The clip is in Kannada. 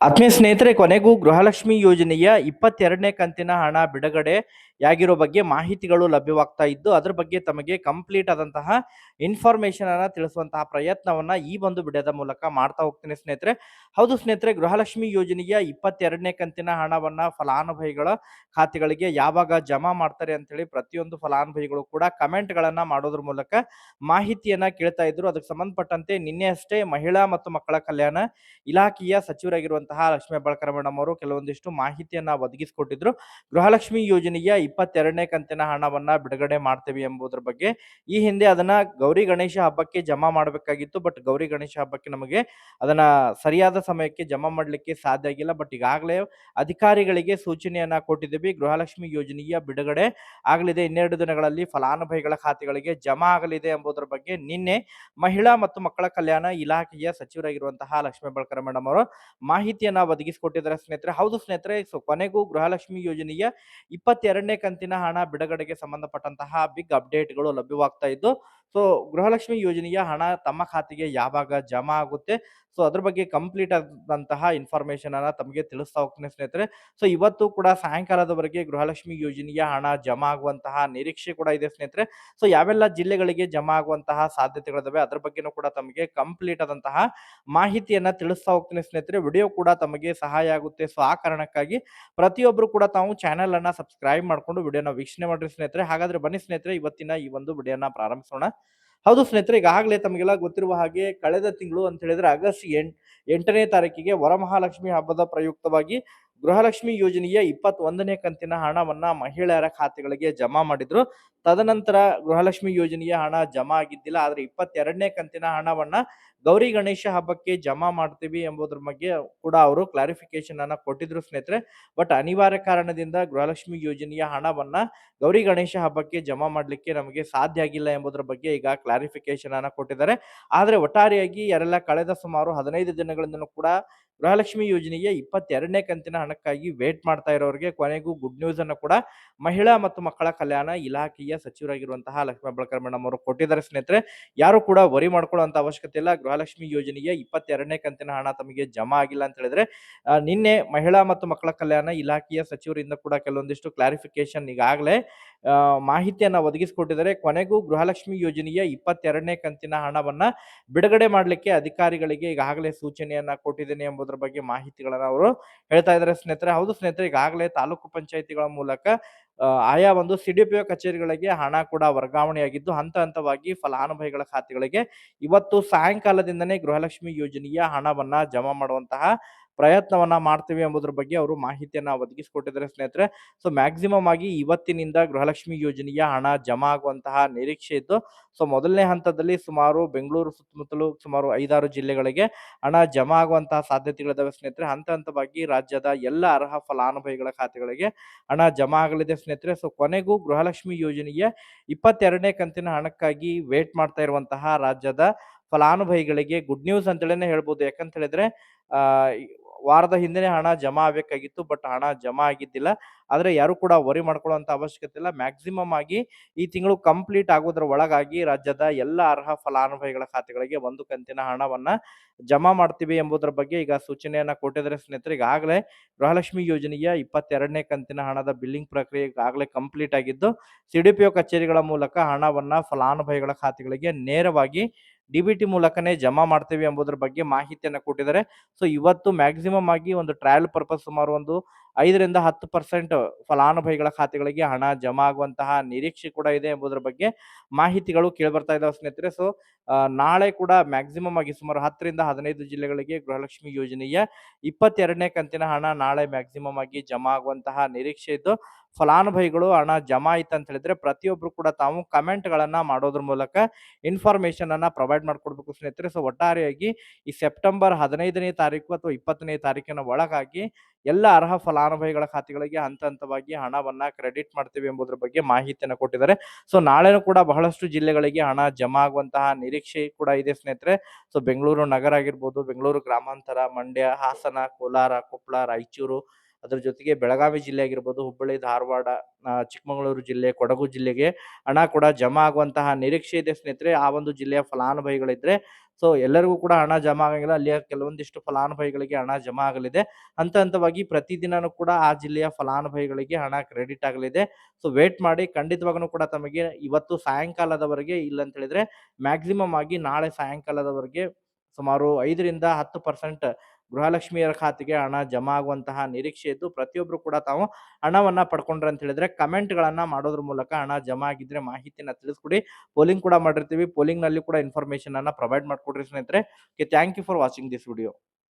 ಆತ್ಮೀಯ ಸ್ನೇಹಿತರೆ ಕೊನೆಗೂ ಗೃಹಲಕ್ಷ್ಮಿ ಯೋಜನೆಯ ಇಪ್ಪತ್ತೆರಡನೇ ಕಂತಿನ ಹಣ ಬಿಡುಗಡೆಯಾಗಿರೋ ಬಗ್ಗೆ ಮಾಹಿತಿಗಳು ಲಭ್ಯವಾಗ್ತಾ ಇದ್ದು ಅದ್ರ ಬಗ್ಗೆ ತಮಗೆ ಕಂಪ್ಲೀಟ್ ಆದಂತಹ ಇನ್ಫಾರ್ಮೇಶನ್ ಅನ್ನ ತಿಳಿಸುವಂತಹ ಪ್ರಯತ್ನವನ್ನ ಈ ಒಂದು ವಿಡಿಯೋದ ಮೂಲಕ ಮಾಡ್ತಾ ಹೋಗ್ತೀನಿ ಸ್ನೇಹಿತರೆ. ಹೌದು ಸ್ನೇಹಿತರೆ, ಗೃಹಲಕ್ಷ್ಮಿ ಯೋಜನೆಯ ಇಪ್ಪತ್ತೆರಡನೇ ಕಂತಿನ ಹಣವನ್ನ ಫಲಾನುಭವಿಗಳ ಖಾತೆಗಳಿಗೆ ಯಾವಾಗ ಜಮಾ ಮಾಡ್ತಾರೆ ಅಂತ ಹೇಳಿ ಪ್ರತಿಯೊಂದು ಫಲಾನುಭವಿಗಳು ಕೂಡ ಕಮೆಂಟ್ ಗಳನ್ನ ಮಾಡೋದ್ರ ಮೂಲಕ ಮಾಹಿತಿಯನ್ನ ಕೇಳ್ತಾ ಇದ್ರು. ಅದಕ್ಕೆ ಸಂಬಂಧಪಟ್ಟಂತೆ ನಿನ್ನೆ ಅಷ್ಟೇ ಮಹಿಳಾ ಮತ್ತು ಮಕ್ಕಳ ಕಲ್ಯಾಣ ಇಲಾಖೆಯ ಸಚಿವರಾಗಿರುವಂತಹ ಲಕ್ಷ್ಮೀ ಬಳಕರ ಮೇಡಮ್ ಅವರು ಕೆಲವೊಂದಿಷ್ಟು ಮಾಹಿತಿಯನ್ನ ಒದಗಿಸಿಕೊಟ್ಟಿದ್ರು. ಗೃಹಲಕ್ಷ್ಮಿ ಯೋಜನೆಯ ಇಪ್ಪತ್ತೆರಡನೇ ಕಂತಿನ ಹಣವನ್ನ ಬಿಡುಗಡೆ ಮಾಡ್ತೇವೆ ಎಂಬುದರ ಬಗ್ಗೆ ಈ ಹಿಂದೆ ಅದನ್ನ ಗೌರಿ ಗಣೇಶ ಹಬ್ಬಕ್ಕೆ ಜಮಾ ಮಾಡಬೇಕಾಗಿತ್ತು, ಬಟ್ ಗೌರಿ ಗಣೇಶ ಹಬ್ಬಕ್ಕೆ ನಮಗೆ ಅದನ್ನ ಸರಿಯಾದ ಸಮಯಕ್ಕೆ ಜಮಾ ಮಾಡಲಿಕ್ಕೆ ಸಾಧ್ಯ ಆಗಿಲ್ಲ. ಬಟ್ ಈಗಾಗಲೇ ಅಧಿಕಾರಿಗಳಿಗೆ ಸೂಚನೆಯನ್ನ ಕೊಟ್ಟಿದ್ದೀವಿ. ಗೃಹಲಕ್ಷ್ಮಿ ಯೋಜನೆಯ ಬಿಡುಗಡೆ ಆಗಲಿದೆ. ಇನ್ನೆರಡು ದಿನಗಳಲ್ಲಿ ಫಲಾನುಭವಿಗಳ ಖಾತೆಗಳಿಗೆ ಜಮಾ ಆಗಲಿದೆ ಎಂಬುದರ ಬಗ್ಗೆ ನಿನ್ನೆ ಮಹಿಳಾ ಮತ್ತು ಮಕ್ಕಳ ಕಲ್ಯಾಣ ಇಲಾಖೆಯ ಸಚಿವರಾಗಿರುವಂತಹ ಲಕ್ಷ್ಮೀ ಬಳಕರ ಮೇಡಮ್ ಅವರು ಮಾಹಿತಿಯನ್ನ ಒದಗಿಸಿಕೊಟ್ಟಿದ್ದಾರೆ. ಸ್ನೇಹಿತರೆ, ಹೌದು ಸ್ನೇಹಿತರೆ, ಸೊ ಕೊನೆಗೂ ಗೃಹಲಕ್ಷ್ಮಿ ಯೋಜನೆಯ ಇಪ್ಪತ್ತೆರಡನೇ ಕಂತಿನ ಹಣ ಬಿಡುಗಡೆಗೆ ಸಂಬಂಧಪಟ್ಟಂತಹ ಬಿಗ್ ಅಪ್ಡೇಟ್ಗಳು ಲಭ್ಯವಾಗ್ತಾ ಇದ್ದು ಸೊ ಗೃಹಲಕ್ಷ್ಮಿ ಯೋಜನೆಯ ಹಣ ತಮ್ಮ ಖಾತೆಗೆ ಯಾವಾಗ ಜಮಾ ಆಗುತ್ತೆ? ಸೊ ಅದ್ರ ಬಗ್ಗೆ ಕಂಪ್ಲೀಟ್ ಆದಂತಹ ಇನ್ಫಾರ್ಮೇಶನ್ ಅನ್ನ ತಮಗೆ ತಿಳಿಸ್ತಾ ಹೋಗ್ತೀನಿ ಸ್ನೇಹಿತರೆ. ಸೊ ಇವತ್ತು ಕೂಡ ಸಾಯಂಕಾಲದವರೆಗೆ ಗೃಹಲಕ್ಷ್ಮಿ ಯೋಜನೆಯ ಹಣ ಜಮಾ ಆಗುವಂತಹ ನಿರೀಕ್ಷೆ ಕೂಡ ಇದೆ ಸ್ನೇಹಿತರೆ. ಸೊ ಯಾವೆಲ್ಲ ಜಿಲ್ಲೆಗಳಿಗೆ ಜಮಾ ಆಗುವಂತಹ ಸಾಧ್ಯತೆಗಳಿದಾವೆ ಅದ್ರ ಬಗ್ಗೆನೂ ಕೂಡ ತಮಗೆ ಕಂಪ್ಲೀಟ್ ಆದಂತಹ ಮಾಹಿತಿಯನ್ನ ತಿಳಿಸ್ತಾ ಹೋಗ್ತೀನಿ ಸ್ನೇಹಿತರೆ. ವಿಡಿಯೋ ಕೂಡ ತಮಗೆ ಸಹಾಯ ಆಗುತ್ತೆ. ಸೊ ಆ ಕಾರಣಕ್ಕಾಗಿ ಪ್ರತಿಯೊಬ್ಬರು ಕೂಡ ತಾವು ಚಾನೆಲ್ ಅನ್ನ ಸಬ್ಸ್ಕ್ರೈಬ್ ಮಾಡ್ಕೊಂಡು ವಿಡಿಯೋನ ವೀಕ್ಷಣೆ ಮಾಡ್ರಿ ಸ್ನೇಹಿತರೆ. ಹಾಗಾದ್ರೆ ಬನ್ನಿ ಸ್ನೇಹಿತರೆ, ಇವತ್ತಿನ ಈ ಒಂದು ವಿಡಿಯೋನ ಪ್ರಾರಂಭಿಸೋಣ. ಹೌದು ಸ್ನೇಹಿತರೆ, ಈಗಾಗಲೇ ತಮಗೆಲ್ಲ ಗೊತ್ತಿರುವ ಹಾಗೆ ಕಳೆದ ತಿಂಗಳು ಅಂತ ಹೇಳಿದ್ರೆ ಆಗಸ್ಟ್ ಎಂಟ್, ಎಂಟನೇ ತಾರೀಕಿಗೆ ವರಮಹಾಲಕ್ಷ್ಮಿ ಹಬ್ಬದ ಪ್ರಯುಕ್ತವಾಗಿ ಗೃಹಲಕ್ಷ್ಮಿ ಯೋಜನೆಯ ಇಪ್ಪತ್ತೊಂದನೇ ಕಂತಿನ ಹಣವನ್ನ ಮಹಿಳೆಯರ ಖಾತೆಗಳಿಗೆ ಜಮಾ ಮಾಡಿದ್ರು. ತದನಂತರ ಗೃಹಲಕ್ಷ್ಮಿ ಯೋಜನೆಯ ಹಣ ಜಮಾ ಆಗಿದ್ದಿಲ್ಲ, ಆದ್ರೆ ಇಪ್ಪತ್ತೆರಡನೇ ಕಂತಿನ ಹಣವನ್ನ ಗೌರಿ ಗಣೇಶ ಹಬ್ಬಕ್ಕೆ ಜಮಾ ಮಾಡ್ತೀವಿ ಎಂಬುದ್ರ ಬಗ್ಗೆ ಕೂಡ ಅವರು ಕ್ಲಾರಿಫಿಕೇಶನ್ ಅನ್ನ ಕೊಟ್ಟಿದ್ರು ಸ್ನೇಹಿತರೆ. ಬಟ್ ಅನಿವಾರ್ಯ ಕಾರಣದಿಂದ ಗೃಹಲಕ್ಷ್ಮಿ ಯೋಜನೆಯ ಹಣವನ್ನ ಗೌರಿ ಗಣೇಶ ಹಬ್ಬಕ್ಕೆ ಜಮಾ ಮಾಡ್ಲಿಕ್ಕೆ ನಮಗೆ ಸಾಧ್ಯ ಆಗಿಲ್ಲ ಎಂಬುದರ ಬಗ್ಗೆ ಈಗ ಕ್ಲಾರಿಫಿಕೇಶನ್ ಅನ್ನ ಕೊಟ್ಟಿದ್ದಾರೆ. ಆದ್ರೆ ಒಟ್ಟಾರೆಯಾಗಿ ಯಾರೆಲ್ಲ ಕಳೆದ ಸುಮಾರು ಹದಿನೈದು ದಿನಗಳಿಂದಲೂ ಕೂಡ ಗೃಹಲಕ್ಷ್ಮಿ ಯೋಜನೆಯ ಇಪ್ಪತ್ತೆರಡನೇ ಕಂತಿನ ಹಣಕ್ಕಾಗಿ ವೇಟ್ ಮಾಡ್ತಾ ಇರೋರಿಗೆ ಕೊನೆಗೂ ಗುಡ್ ನ್ಯೂಸ್ ಅನ್ನು ಕೂಡ ಮಹಿಳಾ ಮತ್ತು ಮಕ್ಕಳ ಕಲ್ಯಾಣ ಇಲಾಖೆಯ ಸಚಿವರಾಗಿರುವಂತಹ ಲಕ್ಷ್ಮೀ ಬಳಕರ್ ಮೇಡಮ್ ಅವರು ಕೊಟ್ಟಿದ್ದಾರೆ ಸ್ನೇಹಿತರೆ. ಯಾರು ಕೂಡ ವರಿ ಮಾಡ್ಕೊಳ್ಳುವಂತ ಅವಶ್ಯಕತೆ ಇಲ್ಲ. ಗೃಹಲಕ್ಷ್ಮಿ ಯೋಜನೆಯ ಇಪ್ಪತ್ತೆರಡನೇ ಕಂತಿನ ಹಣ ತಮಗೆ ಜಮಾ ಆಗಿಲ್ಲ ಅಂತ ಹೇಳಿದ್ರೆ ನಿನ್ನೆ ಮಹಿಳಾ ಮತ್ತು ಮಕ್ಕಳ ಕಲ್ಯಾಣ ಇಲಾಖೆಯ ಸಚಿವರಿಂದ ಕೂಡ ಕೆಲವೊಂದಿಷ್ಟು ಕ್ಲಾರಿಫಿಕೇಶನ್ ಈಗಾಗಲೇ ಮಾಹಿತಿಯನ್ನ ಒದಗಿಸಿಕೊಟ್ಟಿದ್ದಾರೆ. ಕೊನೆಗೂ ಗೃಹಲಕ್ಷ್ಮಿ ಯೋಜನೆಯ ಇಪ್ಪತ್ತೆರಡನೇ ಕಂತಿನ ಹಣವನ್ನ ಬಿಡುಗಡೆ ಮಾಡಲಿಕ್ಕೆ ಅಧಿಕಾರಿಗಳಿಗೆ ಈಗಾಗಲೇ ಸೂಚನೆಯನ್ನ ಕೊಟ್ಟಿದ್ದೇನೆ ಎಂಬುದರ ಬಗ್ಗೆ ಮಾಹಿತಿಗಳನ್ನ ಅವರು ಹೇಳ್ತಾ ಇದ್ದಾರೆ. ಸ್ನೇಹಿತರೆ, ಹೌದು ಸ್ನೇಹಿತರೆ, ಈಗಾಗಲೇ ತಾಲೂಕು ಪಂಚಾಯಿತಿಗಳ ಮೂಲಕ ಆಯಾ ಒಂದು ಸಿಡಿಪಿಒ ಕಚೇರಿಗಳಿಗೆ ಹಣ ಕೂಡ ವರ್ಗಾವಣೆಯಾಗಿದ್ದು, ಹಂತ ಹಂತವಾಗಿ ಫಲಾನುಭವಿಗಳ ಖಾತೆಗಳಿಗೆ ಇವತ್ತು ಸಾಯಂಕಾಲದಿಂದನೇ ಗೃಹಲಕ್ಷ್ಮಿ ಯೋಜನೆಯ ಹಣವನ್ನ ಜಮಾ ಮಾಡುವಂತಹ ಪ್ರಯತ್ನವನ್ನ ಮಾಡ್ತೀವಿ ಎಂಬುದ್ರ ಬಗ್ಗೆ ಅವರು ಮಾಹಿತಿಯನ್ನ ಒದಗಿಸಿಕೊಟ್ಟಿದ್ದಾರೆ ಸ್ನೇಹಿತರೆ. ಸೊ ಮ್ಯಾಕ್ಸಿಮಮ್ ಆಗಿ ಇವತ್ತಿನಿಂದ ಗೃಹಲಕ್ಷ್ಮಿ ಯೋಜನೆಯ ಹಣ ಜಮಾ ಆಗುವಂತಹ ನಿರೀಕ್ಷೆ ಇದ್ದು ಸೊ ಮೊದಲನೇ ಹಂತದಲ್ಲಿ ಸುಮಾರು ಬೆಂಗಳೂರು ಸುತ್ತಮುತ್ತಲು ಸುಮಾರು ಐದಾರು ಜಿಲ್ಲೆಗಳಿಗೆ ಹಣ ಜಮಾ ಆಗುವಂತಹ ಸಾಧ್ಯತೆಗಳಿದಾವೆ ಸ್ನೇಹಿತರೆ. ಹಂತ ಹಂತವಾಗಿ ರಾಜ್ಯದ ಎಲ್ಲ ಅರ್ಹ ಫಲಾನುಭವಿಗಳ ಖಾತೆಗಳಿಗೆ ಹಣ ಜಮಾ ಆಗಲಿದೆ ಸ್ನೇಹಿತರೆ. ಸೊ ಕೊನೆಗೂ ಗೃಹಲಕ್ಷ್ಮಿ ಯೋಜನೆಯ ಇಪ್ಪತ್ತೆರಡನೇ ಕಂತಿನ ಹಣಕ್ಕಾಗಿ ವೇಟ್ ಮಾಡ್ತಾ ಇರುವಂತಹ ರಾಜ್ಯದ ಫಲಾನುಭವಿಗಳಿಗೆ ಗುಡ್ ನ್ಯೂಸ್ ಅಂತೇಳಿನೇ ಹೇಳ್ಬೋದು. ಯಾಕಂತ ಹೇಳಿದ್ರೆ ವಾರದ ಹಿಂದೆನೆ ಹಣ ಜಮಾ ಆಗಬೇಕಾಗಿತ್ತು, ಬಟ್ ಹಣ ಜಮಾ ಆಗಿದ್ದಿಲ್ಲ. ಆದರೆ ಯಾರು ಕೂಡ ವರಿ ಮಾಡ್ಕೊಳ್ಳುವಂತ ಅವಶ್ಯಕತೆ ಇಲ್ಲ. ಮ್ಯಾಕ್ಸಿಮಮ್ ಆಗಿ ಈ ತಿಂಗಳು ಕಂಪ್ಲೀಟ್ ಆಗೋದ್ರ ಒಳಗಾಗಿ ರಾಜ್ಯದ ಎಲ್ಲ ಅರ್ಹ ಫಲಾನುಭವಿಗಳ ಖಾತೆಗಳಿಗೆ ಒಂದು ಕಂತಿನ ಹಣವನ್ನ ಜಮಾ ಮಾಡ್ತೀವಿ ಎಂಬುದರ ಬಗ್ಗೆ ಈಗ ಸೂಚನೆಯನ್ನ ಕೊಟ್ಟಿದ್ದಾರೆ ಸ್ನೇಹಿತರೆ. ಈಗಾಗಲೇ ಗೃಹಲಕ್ಷ್ಮಿ ಯೋಜನೆಯ ಇಪ್ಪತ್ತೆರಡನೇ ಕಂತಿನ ಹಣದ ಬಿಲ್ಲಿಂಗ್ ಪ್ರಕ್ರಿಯೆ ಈಗಾಗಲೇ ಕಂಪ್ಲೀಟ್ ಆಗಿದ್ದು ಸಿಡಿಪಿಒ ಕಚೇರಿಗಳ ಮೂಲಕ ಹಣವನ್ನ ಫಲಾನುಭವಿಗಳ ಖಾತೆಗಳಿಗೆ ನೇರವಾಗಿ ಡಿ ಮೂಲಕನೇ ಜಮಾ ಮಾಡ್ತೇವೆ ಎಂಬುದರ ಬಗ್ಗೆ ಮಾಹಿತಿಯನ್ನು ಕೊಟ್ಟಿದ್ದಾರೆ. ಸೊ ಇವತ್ತು ಮ್ಯಾಕ್ಸಿಮಮ್ ಆಗಿ ಒಂದು ಟ್ರಯಲ್ ಪರ್ಪಸ್ ಸುಮಾರು ಒಂದು ಐದರಿಂದ ಹತ್ತು ಪರ್ಸೆಂಟ್ ಫಲಾನುಭವಿಗಳ ಖಾತೆಗಳಿಗೆ ಹಣ ಜಮಾ ಆಗುವಂತಹ ನಿರೀಕ್ಷೆ ಕೂಡ ಇದೆ ಎಂಬುದರ ಬಗ್ಗೆ ಮಾಹಿತಿಗಳು ಕೇಳಿಬರ್ತಾ ಇದ್ದಾವೆ ಸ್ನೇಹಿತರೆ. ಸೊ ನಾಳೆ ಕೂಡ ಮ್ಯಾಕ್ಸಿಮಮ್ ಆಗಿ ಸುಮಾರು ಹತ್ತರಿಂದ ಹದಿನೈದು ಜಿಲ್ಲೆಗಳಿಗೆ ಗೃಹಲಕ್ಷ್ಮಿ ಯೋಜನೆಯ ಇಪ್ಪತ್ತೆರಡನೇ ಕಂತಿನ ಹಣ ನಾಳೆ ಮ್ಯಾಕ್ಸಿಮಮ್ ಆಗಿ ಜಮಾ ಆಗುವಂತಹ ನಿರೀಕ್ಷೆ ಇದ್ದು ಫಲಾನುಭವಿಗಳು, ಹಣ ಜಮಾ ಆಯ್ತು ಅಂತ ಹೇಳಿದ್ರೆ ಪ್ರತಿಯೊಬ್ರು ಕೂಡ ತಾವು ಕಮೆಂಟ್ ಗಳನ್ನ ಮಾಡೋದ್ರ ಮೂಲಕ ಇನ್ಫಾರ್ಮೇಶನ್ ಅನ್ನ ಪ್ರೊವೈಡ್ ಮಾಡ್ಕೊಡ್ಬೇಕು ಸ್ನೇಹಿತರೆ. ಸೊ, ಒಟ್ಟಾರೆಯಾಗಿ ಈ ಸೆಪ್ಟೆಂಬರ್ ಹದಿನೈದನೇ ತಾರೀಕು ಅಥವಾ ಇಪ್ಪತ್ತನೇ ತಾರೀಕಿನ ಒಳಗಾಗಿ ಎಲ್ಲ ಅರ್ಹ ಫಲಾನುಭವಿಗಳ ಖಾತೆಗಳಿಗೆ ಹಂತ ಹಂತವಾಗಿ ಹಣವನ್ನ ಕ್ರೆಡಿಟ್ ಮಾಡ್ತೀವಿ ಎಂಬುದರ ಬಗ್ಗೆ ಮಾಹಿತಿಯನ್ನು ಕೊಟ್ಟಿದ್ದಾರೆ. ಸೊ, ನಾಳೆನೂ ಕೂಡ ಬಹಳಷ್ಟು ಜಿಲ್ಲೆಗಳಿಗೆ ಹಣ ಜಮಾ ಆಗುವಂತಹ ನಿರೀಕ್ಷೆ ಕೂಡ ಇದೆ ಸ್ನೇಹಿತರೆ. ಸೊ, ಬೆಂಗಳೂರು ನಗರ ಆಗಿರ್ಬೋದು, ಬೆಂಗಳೂರು ಗ್ರಾಮಾಂತರ, ಮಂಡ್ಯ, ಹಾಸನ, ಕೋಲಾರ, ಕೊಪ್ಪಳ, ರಾಯಚೂರು ಅದ್ರ ಜೊತೆಗೆ ಬೆಳಗಾವಿ ಜಿಲ್ಲೆ ಆಗಿರ್ಬೋದು, ಹುಬ್ಬಳ್ಳಿ, ಧಾರವಾಡ ಚಿಕ್ಕಮಗಳೂರು ಜಿಲ್ಲೆ, ಕೊಡಗು ಜಿಲ್ಲೆಗೆ ಹಣ ಕೂಡ ಜಮಾ ಆಗುವಂತಹ ನಿರೀಕ್ಷೆ ಇದೆ ಸ್ನೇಹಿತರೆ. ಆ ಒಂದು ಜಿಲ್ಲೆಯ ಫಲಾನುಭವಿಗಳಿದ್ರೆ ಸೊ ಎಲ್ಲರಿಗೂ ಕೂಡ ಹಣ ಜಮಾ ಆಗಂಗಿಲ್ಲ. ಅಲ್ಲಿಯ ಕೆಲವೊಂದಿಷ್ಟು ಫಲಾನುಭವಿಗಳಿಗೆ ಹಣ ಜಮಾ ಆಗಲಿದೆ. ಹಂತ ಹಂತವಾಗಿ ಪ್ರತಿದಿನನೂ ಕೂಡ ಆ ಜಿಲ್ಲೆಯ ಫಲಾನುಭವಿಗಳಿಗೆ ಹಣ ಕ್ರೆಡಿಟ್ ಆಗಲಿದೆ. ಸೊ ವೇಟ್ ಮಾಡಿ ಖಂಡಿತವಾಗೂ ಕೂಡ ತಮಗೆ ಇವತ್ತು ಸಾಯಂಕಾಲದವರೆಗೆ ಇಲ್ಲ ಅಂತ ಹೇಳಿದ್ರೆ ಮ್ಯಾಕ್ಸಿಮಮ್ ಆಗಿ ನಾಳೆ ಸಾಯಂಕಾಲದವರೆಗೆ ಸುಮಾರು ಐದರಿಂದ ಹತ್ತು ಪರ್ಸೆಂಟ್ ಗೃಹಲಕ್ಷ್ಮಿಯರ ಖಾತೆಗೆ ಹಣ ಜಮಾ ಆಗುವಂತಹ ನಿರೀಕ್ಷೆ ಇದ್ದು ಪ್ರತಿಯೊಬ್ಬರು ಕೂಡ ತಾವು ಹಣವನ್ನ ಪಡ್ಕೊಂಡ್ರೆ ಅಂತ ಹೇಳಿದ್ರೆ ಕಮೆಂಟ್ ಗಳನ್ನ ಮಾಡೋದ್ರ ಮೂಲಕ ಹಣ ಜಮಾ ಆಗಿದ್ರೆ ಮಾಹಿತಿನ ತಿಳಿಸ್ಕೊಡಿ. ಪೋಲಿಂಗ್ ಕೂಡ ಮಾಡಿರ್ತೀವಿ. ಪೋಲಿಂಗ್ನಲ್ಲಿ ಕೂಡ ಇನ್ಫಾರ್ಮೇಶನ್ ಅನ್ನ ಪ್ರೊವೈಡ್ ಮಾಡ್ಕೊಡ್ರಿ ಸ್ನೇಹಿತರೆ. Thank you for watching this video